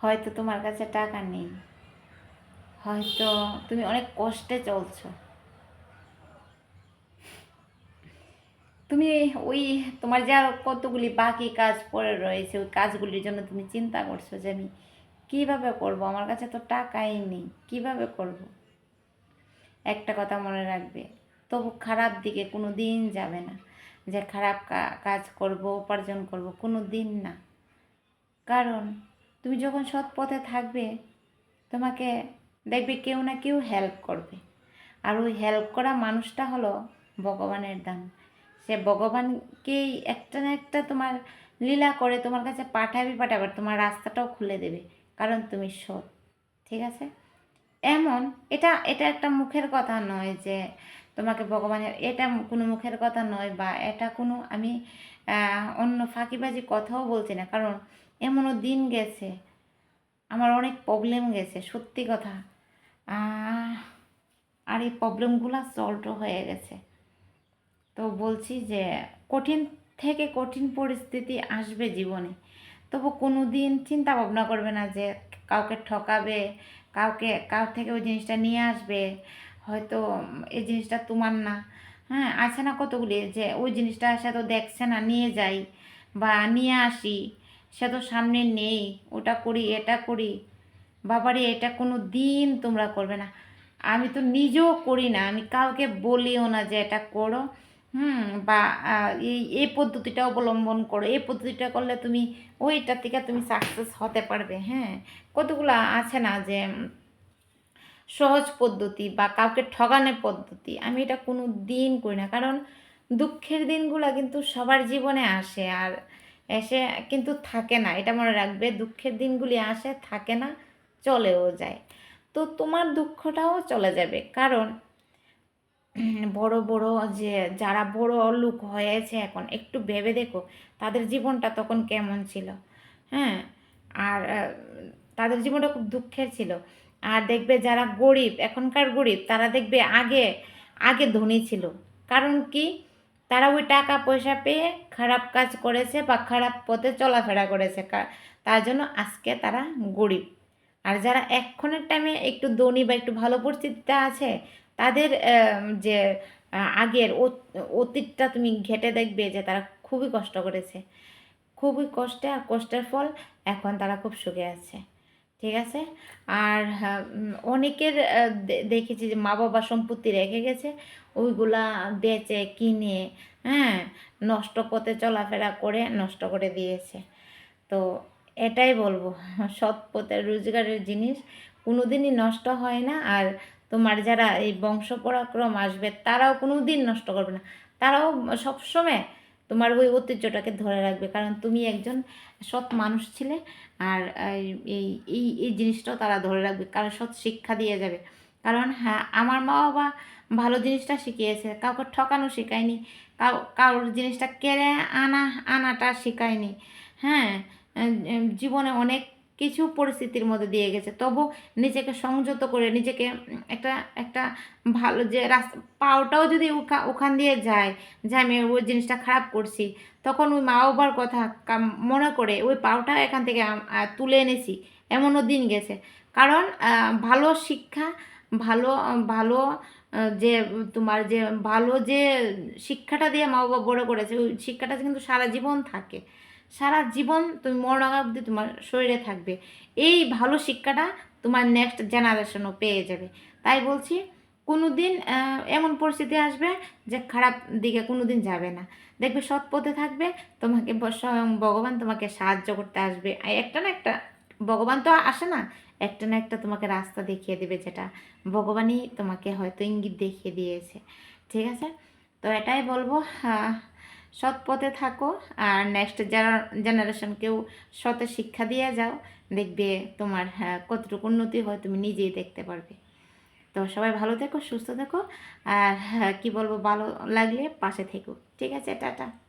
হয়তো তোমার কাছে টাকা নেই। হয়তো তুমি অনেক কষ্টে চলছো। তুমি ওই তোমার যে কতগুলি বাকি কাজ পড়ে রয়েছে, ওই কাজগুলির জন্য তুমি চিন্তা করছ যে আমি কীভাবে করব? আমার কাছে তো টাকাই নেই, কীভাবে করব? একটা কথা মনে রাখবে, তবু খারাপ দিকে কোনো দিন যাবে না। যে খারাপ কাজ করব, উপার্জন করব, কোনো দিন না। কারণ তুমি যখন সৎ পথে থাকবে, তোমাকে দেখবে কেউ না কেউ হেল্প করবে। আর ওই হেল্প করা মানুষটা হলো ভগবানের দান। সে ভগবানকেই একটা না একটা তোমার লীলা করে তোমার কাছে পাঠাবি পাঠাবে তোমার রাস্তাটাও খুলে দেবে, কারণ তুমি সৎ, ঠিক আছে? এমন, এটা এটা একটা মুখের কথা নয় যে তোমাকে ভগবানের, এটা কোনো মুখের কথা নয় বা এটা কোনো আমি অন্য ফাঁকিবাজি কথাও বলছি না। কারণ এমনও দিন গেছে, আমার অনেক প্রবলেম গেছে, সত্যি কথা। আর এই প্রবলেমগুলো সলভও হয়ে গেছে। তো বলছি যে, কঠিন থেকে কঠিন পরিস্থিতি আসবে জীবনে। তবু কোনো দিন চিন্তা ভাবনা করবে না যে, কাউকে ঠকাবে, কাউকে কার থেকে ওই জিনিসটা নিয়ে আসবে, হয়তো এই জিনিসটা তোমার না। হ্যাঁ আছে না কতগুলি? যে, ওই জিনিসটা সে তো দেখছে না, নিয়ে যাই বা নিয়ে আসি। সে তো সামনে নেই, ওটা করি, এটা করি। বাবারে, এটা কোনো দিন তোমরা করবে না। আমি তো নিজেও করি না, আমি কাউকে বলিও না যে এটা করো। হুম, বা এই এই পদ্ধতিটা অবলম্বন করো, এই পদ্ধতিটা করলে তুমি, ওইটা থেকে তুমি সাকসেস হতে পারবে হ্যাঁ। কতগুলো আছে না যে, সহজ পদ্ধতি বা কাউকে ঠগানোর পদ্ধতি, আমি এটা কোনো দিন করি না। কারণ দুঃখের দিনগুলো কিন্তু সবার জীবনে আসে, আর এসে কিন্তু থাকে না, এটা মনে রাখবে। দুঃখের দিনগুলি আসে, থাকে না, চলেও যায়। তো তোমার দুঃখটাও চলে যাবে। কারণ বড় বড় যে, যারা বড় লোক হয়েছে এখন, একটু ভেবে দেখো, তাদের জীবনটা তখন কেমন ছিল? হ্যাঁ? আর তাদের জীবনটা খুব দুঃখের ছিল। আর দেখবে যারা গরিব, এখনকার গরিব, তারা দেখবে আগে আগে ধনী ছিল। কারণ কি? তারা ওই টাকা পয়সা পেয়ে খারাপ কাজ করেছে বা খারাপ পথে চলাফেরা করেছে। তার জন্য আজকে তারা গরিব। আর যারা এক্ষণের টাইমে একটু ধনী বা একটু ভালো পরিস্থিতিতে আছে, তাদের যে আগের অত- অতীতটা তুমি ঘেটে দেখবে যে তারা খুবই কষ্ট করেছে। খুবই কষ্টে আর কষ্টের ফল এখন তারা খুব সুখে আছে। ঠিক আছে? আর হ্যাঁ, অনেকের দেখেছি যে মা বাবা সম্পত্তি রেখে গেছে ওইগুলা বেচে কিনে হ্যাঁ নষ্ট পথে চলাফেরা করে নষ্ট করে দিয়েছে। তো এটাই বলব সৎ পথে রোজগারের জিনিস কোনোদিনই নষ্ট হয় না। আর তোমার যারা এই বংশ পরাক্রম আসবে তারাও কোনো দিন নষ্ট করবে না। তারাও সবসময় তোমার ওই ঐতিহ্যটাকে ধরে রাখবে। কারণ তুমি একজন সৎ মানুষ ছিলে আর, এই এই এই জিনিসটাও তারা ধরে রাখবে। কারণ সৎ শিক্ষা দিয়ে যাবে। কারণ হ্যাঁ আমার মা বাবা ভালো জিনিসটা শিখিয়েছে, কাউকে ঠকানো শেখায়নি, কাউ, কারোর জিনিসটা কেড়ে আনা, আনাটা শেখায়নি। হ্যাঁ জীবনে অনেক কিছু পরিস্থিতির মধ্যে দিয়ে গেছে। তবু নিজেকে সংযত করে নিজেকে একটা একটা ভালো যে রাস্তা, পাওটাও যদি ওখান দিয়ে যায়, যে আমি ওই জিনিসটা খারাপ করছি, তখন ওই মা বাবার কথা মনে করে ওই পাওটা এখান থেকে তুলে এনেছি। এমনও দিন গেছে। কারণ ভালো শিক্ষা, ভালো ভালো যে, তোমার যে, ভালো যে শিক্ষাটা দিয়ে মা বাবা বড় করেছে, ওই শিক্ষাটা কিন্তু সারা জীবন থাকে। সারা জীবন তুমি মরণা অবধি তোমার শরীরে থাকবে। এই ভালো শিক্ষাটা তোমার নেক্সট জেনারেশনও পেয়ে যাবে। তাই বলছি কোনো দিন এমন পরিস্থিতি আসবে যে খারাপ দিকে কোনো দিন যাবে না। দেখবে সৎ পথে থাকবে, তোমাকে স্বয়ং ভগবান তোমাকে সাহায্য করতে আসবে। একটা না একটা, ভগবান তো আসে না, একটা না একটা তোমাকে রাস্তা দেখিয়ে দেবে যেটা ভগবানই তোমাকে হয়তো ইঙ্গিত দেখিয়ে দিয়েছে। ঠিক আছে? তো এটাই বলব সৎ পথে থাকো আর নেক্সট জেনারেশনকেও সৎ শিক্ষা দিয়ে যাও। দেখবে তোমার হ্যাঁ, কতটুকু উন্নতি হয় তুমি নিজেই দেখতে পারবে। তো সবাই ভালো থেকো সুস্থ থেকো। আর হ্যাঁ, কি বলব ভালো লাগলে পাশে থেকো। ঠিক আছে টাটা।